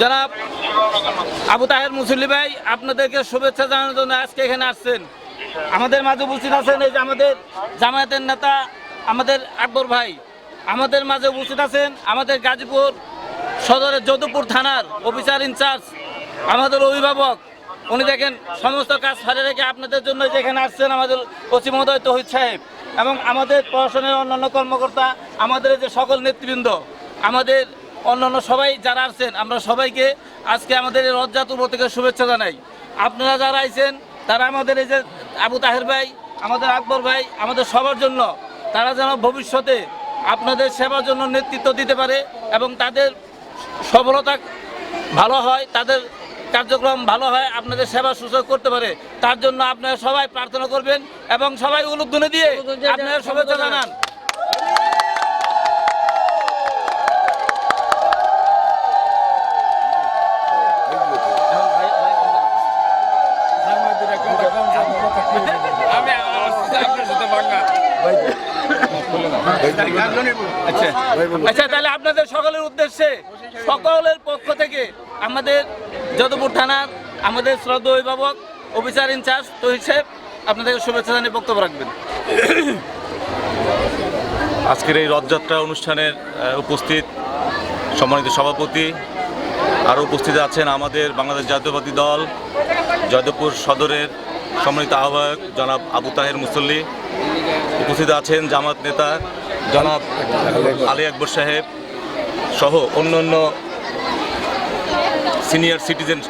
জনাব আবু তাহের মুসল্লি ভাই, আপনাদেরকে শুভেচ্ছা জানানোর জন্য আজকে এখানে আসছেন। আমাদের মাঝে উপস্থিত আছেন এই যে আমাদের জামায়াতের নেতা আমাদের আকবর ভাই। আমাদের মাঝে উপস্থিত আছেন আমাদের গাজীপুর সদরের যদুপুর থানার অফিসার ইনচার্জ আমাদের অভিভাবক। উনি দেখেন, সমস্ত কাজ ফারে রেখে আপনাদের জন্য যেখানে আসছেন আমাদের পশ্চিম মহোদয় তহিদ সাহেব এবং আমাদের প্রশাসনের অন্যান্য কর্মকর্তা, আমাদের যে সকল নেতৃবৃন্দ, আমাদের অন্যান্য সবাই যারা আসছেন আমরা সবাইকে আজকে আমাদের এই রথযাত্রা থেকে শুভেচ্ছা জানাই। আপনারা যারা আইছেন তারা আমাদের এই যে আবু তাহের ভাই আমাদের আকবর ভাই আমাদের সবার জন্য তারা যেন ভবিষ্যতে আপনাদের সেবার জন্য নেতৃত্ব দিতে পারে এবং তাদের সফলতা ভালো হয় তাদের কার্যক্রম ভালো হয় আপনাদের সেবা সুযোগ করতে পারে তার জন্য আপনারা সবাই প্রার্থনা করবেন এবং সবাই উলুধ্বনি দিয়ে আপনারা শুভেচ্ছা জানান। আচ্ছা তাহলে আপনাদের সকলের উদ্দেশ্যে, সকলের পক্ষ থেকে আমাদের যদুপুর থানার আমাদের শ্রদ্ধা অভিভাবক, অফিসার ইনচার্জ তহিদ সাহেব, আপনাদেরকে শুভেচ্ছা জানিয়ে বক্তব্য রাখবেন। আজকের এই রথযাত্রা অনুষ্ঠানের উপস্থিত সম্মানিত সভাপতি, আরও উপস্থিত আছেন আমাদের বাংলাদেশ জাতীয়বাদী দল, জয়দেবপুর সদরের সম্মানিত আহ্বায়ক জনাব আবু তাহের মুসল্লি, উপস্থিত আছেন জামাত নেতা জনাব আলী আকবর সাহেব সহ অন্য অন্য সিনিয়র সিটিজেন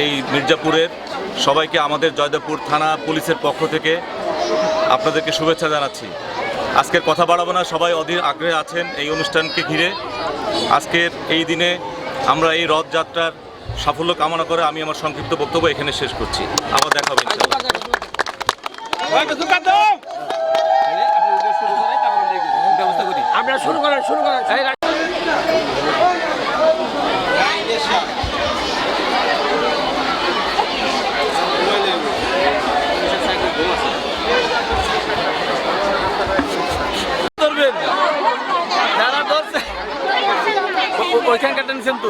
এই মির্জাপুরের। সবাইকে আমাদের জয়দেবপুর থানা পুলিশের পক্ষ থেকে আপনাদেরকে শুভেচ্ছা জানাচ্ছি। আজকের কথা বাড়াবো না, সবাই অধীর আগ্রহে আছেন এই অনুষ্ঠানকে ঘিরে। আজকের এই দিনে আমরা এই রথযাত্রার সাফল্য কামনা করে আমি আমার সংক্ষিপ্ত বক্তব্য এখানে শেষ করছি। আবার দেখা হবে আপনারা শুরু করেন শুরু তো।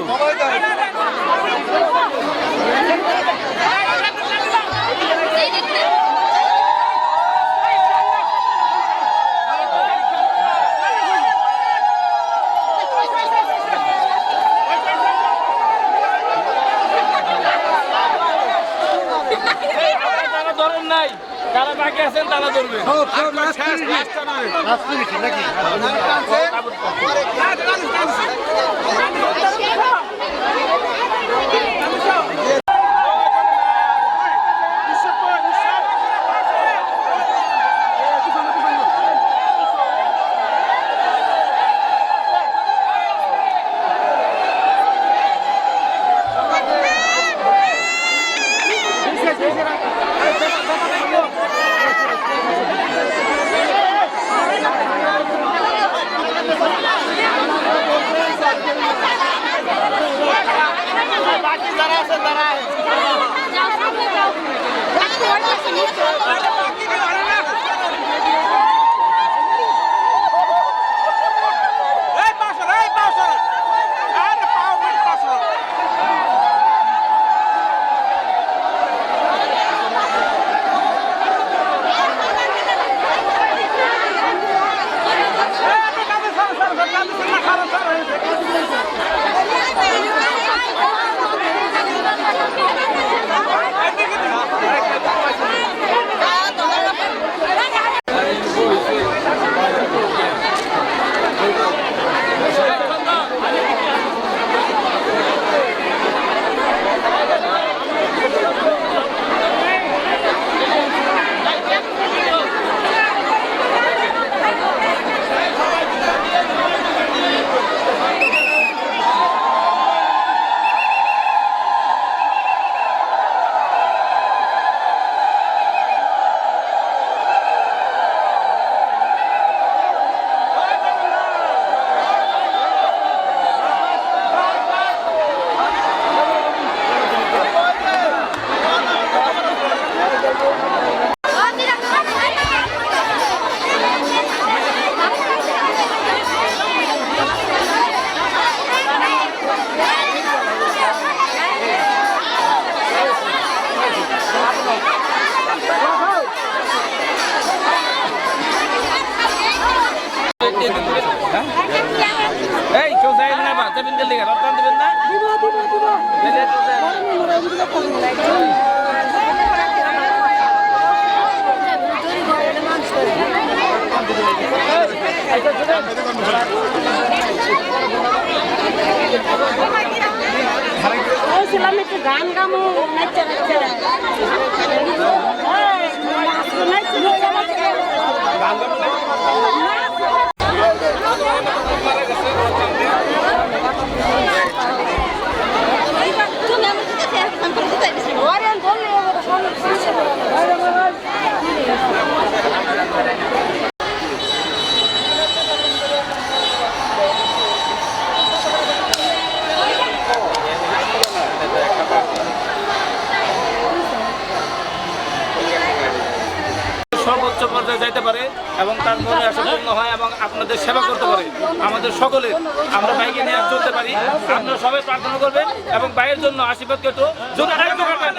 নাই। যারা বাকি আছেন তারা ধরবে। বাকি বলছিলাম একটু গান গামো নাচতে নাচতে সর্বোচ্চ পর্যায়ে যাইতে পারে এবং তার মনে আশা পূর্ণ হয় এবং আপনাদের সেবা করতে পারে। আমাদের সকলে আমরা বাইকে নিয়ে চলতে পারি। আপনারা সবাই প্রার্থনা করবেন এবং বাইয়ের জন্য আশীর্বাদ কেটো। করবেন